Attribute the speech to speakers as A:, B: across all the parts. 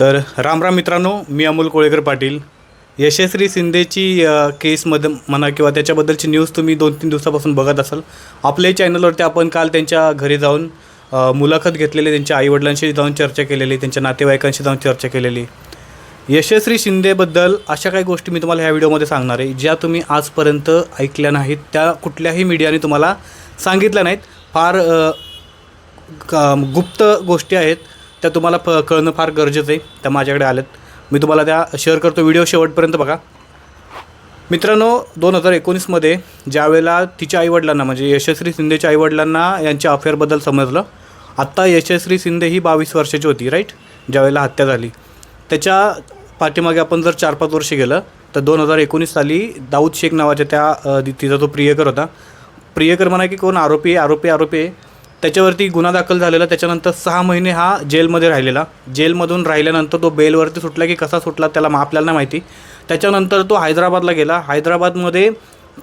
A: तर राम राम मित्रांनो मी अमोल कोळेकर पाटील. यशस्वी शिंदेची केसमध्ये म्हणा किंवा त्याच्याबद्दलची न्यूज तुम्ही दोन तीन दिवसापासून बघत असाल. आपल्या चॅनलवरती आपण काल त्यांच्या घरी जाऊन मुलाखत घेतलेली त्यांच्या आईवडिलांशी जाऊन चर्चा केलेली त्यांच्या नातेवाईकांशी जाऊन चर्चा केलेली. यशस्वी शिंदेबद्दल अशा काही गोष्टी मी तुम्हाला ह्या व्हिडिओमध्ये सांगणार आहे ज्या तुम्ही आजपर्यंत ऐकल्या नाहीत. त्या कुठल्याही मीडियाने तुम्हाला सांगितल्या नाहीत. फार गुप्त गोष्टी आहेत. त्या तुम्हाला फ कळणं फार गरजेचं आहे. त्या माझ्याकडे आल्यात. मी तुम्हाला त्या शेअर करतो. व्हिडिओ शेवटपर्यंत बघा. मित्रांनो दोन हजार एकोणीसमध्ये ज्यावेळेला तिच्या आईवडिलांना म्हणजे यशस्वी शिंदेच्या आईवडिलांना यांच्या अफेअरबद्दल समजलं आत्ता यशस्वी शिंदे ही बावीस वर्षाची होती राईट ज्यावेळेला हत्या झाली. त्याच्या पाठीमागे आपण जर चार पाच वर्ष गेलं तर दोन हजार एकोणीस साली दाऊद शेख नावाच्या त्या तिचा जो प्रियकर होता. प्रियकर म्हणा की कोण आरोपी आरोपी आरोपी आहे. त्याच्यावरती गुन्हा दाखल झालेला त्याच्यानंतर सहा महिने हा जेलमध्ये राहिलेला. जेलमधून राहिल्यानंतर तो बेलवरती सुटला की कसा सुटला त्याला मग आपल्याला नाही माहिती. त्याच्यानंतर तो हैदराबादला गेला. हैदराबादमध्ये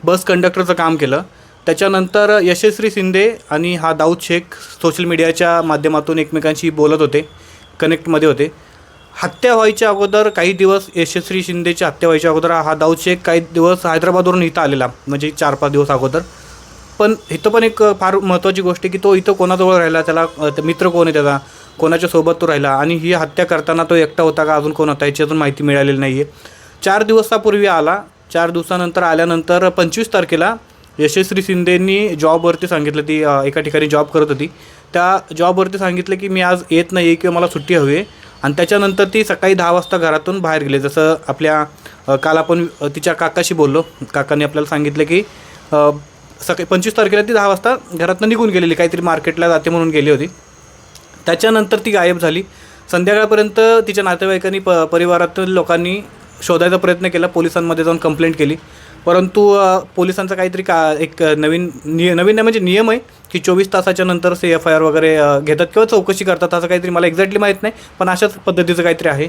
A: बस कंडक्टरचं काम केलं. त्याच्यानंतर यशस्वी शिंदे आणि हा दाऊद शेख सोशल मीडियाच्या माध्यमातून एकमेकांशी बोलत होते कनेक्टमध्ये होते. हत्या व्हायच्या अगोदर काही दिवस यशस्वी शिंदेची हत्या व्हायच्या अगोदर हा दाऊद शेख काही दिवस हैदराबादवरून इथं आलेला म्हणजे चार पाच दिवस अगोदर. पण इथं पण एक फार महत्त्वाची गोष्ट आहे की तो इथं कोणाजवळ राहिला? त्याला मित्र कोण आहे त्याचा? कोणाच्या सोबत तो राहिला? आणि ही हत्या करताना तो एकटा होता का? अजून कोण होता? याची अजून माहिती मिळालेली नाही आहे चार दिवसापूर्वी आला. चार दिवसानंतर आल्यानंतर पंचवीस तारखेला यशस्वी शिंदेंनी जॉबवरती सांगितलं ती एका ठिकाणी जॉब करत होती. त्या जॉबवरती सांगितलं की मी आज येत नाही आहे किंवा मला सुट्टी हवी आहे. आणि त्याच्यानंतर ती सकाळी दहा वाजता घरातून बाहेर गेली. जसं आपल्या काल आपण तिच्या काकाशी बोललो. काकाने आपल्याला सांगितलं की सकाळी पंचवीस तारखेला ती दहा वाजता घरातनं निघून गेलेली काहीतरी मार्केटला जाते म्हणून गेली होती. त्याच्यानंतर ती गायब झाली. संध्याकाळपर्यंत तिच्या नातेवाईकांनी प परिवारातील लोकांनी शोधायचा प्रयत्न केला पोलिसांमध्ये जाऊन कंप्लेंट केली. परंतु पोलिसांचा काहीतरी का एक नवीन निय नवीन म्हणजे नियम आहे की चोवीस तासाच्या नंतर से एफ आय आर वगैरे घेतात किंवा चौकशी करतात असं काहीतरी मला एक्झॅक्टली माहीत नाही पण अशाच पद्धतीचं काहीतरी आहे.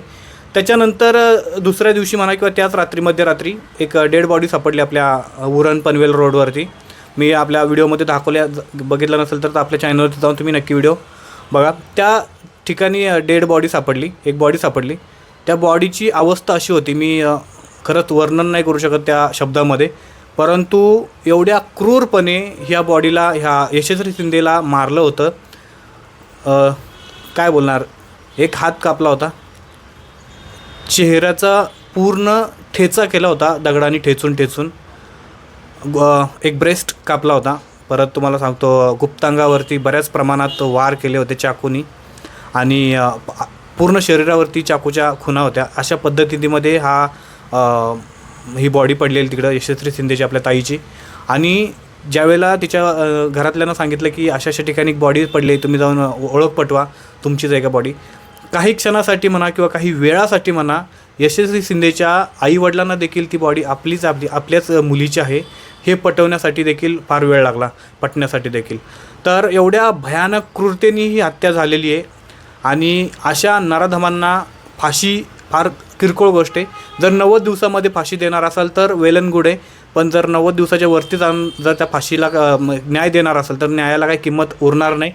A: त्याच्यानंतर दुसऱ्या दिवशी म्हणा किंवा त्याच रात्री मध्यरात्री एक डेड बॉडी सापडली आपल्या उरण पनवेल रोडवरती. मी आपल्या व्हिडिओमध्ये दाखवल्या बघितलं नसेल तर आपल्या चॅनलवरती जाऊन तुम्ही नक्की व्हिडिओ बघा. त्या ठिकाणी डेड बॉडी सापडली एक बॉडी सापडली. त्या बॉडीची अवस्था अशी होती मी खरंच वर्णन नाही करू शकत त्या शब्दामध्ये. परंतु एवढ्या क्रूरपणे ह्या बॉडीला ह्या यशस्वी शिंदेला मारलं होतं. काय बोलणार? एक हात कापला होता. चेहऱ्याचा पूर्ण ठेचा केला होता दगडाने ठेचून ठेचून एक ब्रेस्ट कापला होता. परत तुम्हाला सांगतो गुप्तांगावरती बऱ्याच प्रमाणात वार केले होते चाकूनी. आणि पूर्ण शरीरावरती चाकूच्या खुणा होत्या. अशा पद्धतीमध्ये हा ही बॉडी पडलेली तिकडं यशस्वी शिंदेची आपल्या ताईची. आणि ज्यावेळेला तिच्या घरातल्यानं सांगितलं की अशा अशा ठिकाणी बॉडी पडली तुम्ही जाऊन ओळख पटवा तुमचीच आहे का बॉडी काही क्षणासाठी म्हणा किंवा काही वेळासाठी म्हणा यशस्वी शिंदेच्या आईवडिलांना देखील ती बॉडी आपलीच आपली आपल्याच मुलीची आहे. हे पटवण्यासाठी देखील फार वेळ लागला पटण्यासाठी देखील. तर एवढ्या भयानक क्रूरतेने ही हत्या झालेली आहे. आणि अशा नराधमांना फाशी फार किरकोळ गोष्ट आहे. जर नव्वद दिवसामध्ये फाशी देणार असाल तर वेलन गुड आहे पण जर नव्वद दिवसाच्या वरती जाऊन जर त्या फाशीला न्याय देणार असेल तर न्यायाला काही किंमत उरणार नाही.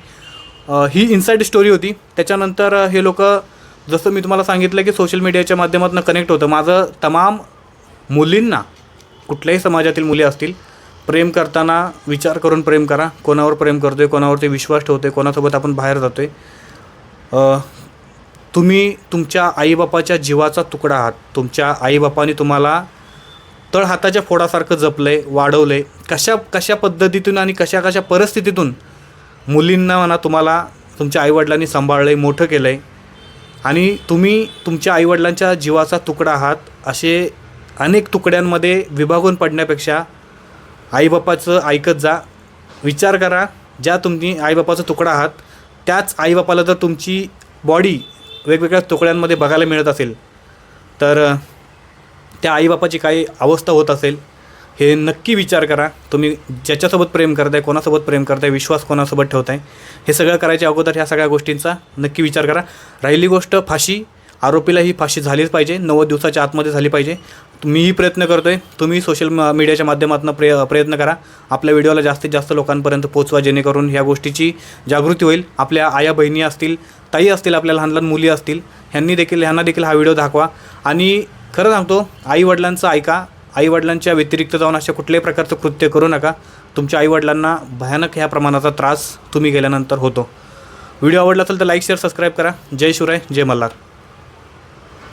A: ही इन्साईड स्टोरी होती. त्याच्यानंतर हे लोक जसं मी तुम्हाला सांगितलं की सोशल मीडियाच्या माध्यमातून कनेक्ट होतं. माझं तमाम मुलींना कुठल्याही समाजातील मुली असतील प्रेम करताना विचार करून प्रेम करा. कोणावर प्रेम करतो आहे कोणावरती विश्वास ठेवतो आहे कोणासोबत आपण बाहेर जातो आहे तुम्ही तुमच्या आईबापाच्या जीवाचा तुकडा आहात. तुमच्या आईबापाने तुम्हाला तळहाताच्या फोडासारखं जपलं आहे वाढवलं आहे कशा कशा पद्धतीतून आणि कशा कशा परिस्थितीतून मुलींना म्हणा तुम्हाला तुमच्या आईवडिलांनी सांभाळलं आहे मोठं केलं आहे आणि तुम्ही तुमच्या आईवडिलांच्या जीवाचा तुकडा आहात असे अनेक तुकड्यांमध्ये विभागून पडण्यापेक्षा आईबापाचं ऐकत जा. विचार करा ज्या तुम्ही आईबापाचा तुकडा आहात त्याच आईबापाला जर तुमची बॉडी वेगवेगळ्या तुकड्यांमध्ये बघायला मिळत असेल तर त्या आईबापाची काही अवस्था होत असेल. हे नक्की विचार करा. तुम्ही ज्याच्यासोबत प्रेम करताय कोणासोबत प्रेम करताय विश्वास कोणासोबत ठेवताय हे सगळं करायच्या अगोदर ह्या सगळ्या गोष्टींचा नक्की विचार करा. राहिली गोष्ट फाशी आरोपीला ही फाशी झालीच पाहिजे नव्वद दिवसाच्या आतमध्ये झाली पाहिजे. मीही प्रयत्न करतो आहे तुम्ही सोशल मीडियाच्या माध्यमातून प्रय प्रयत्न करा. आपल्या व्हिडिओला जास्तीत जास्त लोकांपर्यंत पोचवा जेणेकरून ह्या गोष्टीची जागृती होईल. आपल्या आया बहिणी असतील ताई असतील आपल्या लहान लहान मुली असतील ह्यांनी देखील ह्यांना देखील हा व्हिडिओ दाखवा. आणि खरं सांगतो आईवडिलांचं ऐका आईवडिलांच्या व्यतिरिक्त जाऊन अशा कुठल्याही प्रकारचं कृत्य करू नका. तुमच्या आईवडिलांना भयानक ह्या प्रमाणाचा त्रास तुम्ही गेल्यानंतर होतो. व्हिडिओ आवडला असेल तर लाईक शेअर सबस्क्राईब करा. जय शिवराय जय मल्हार.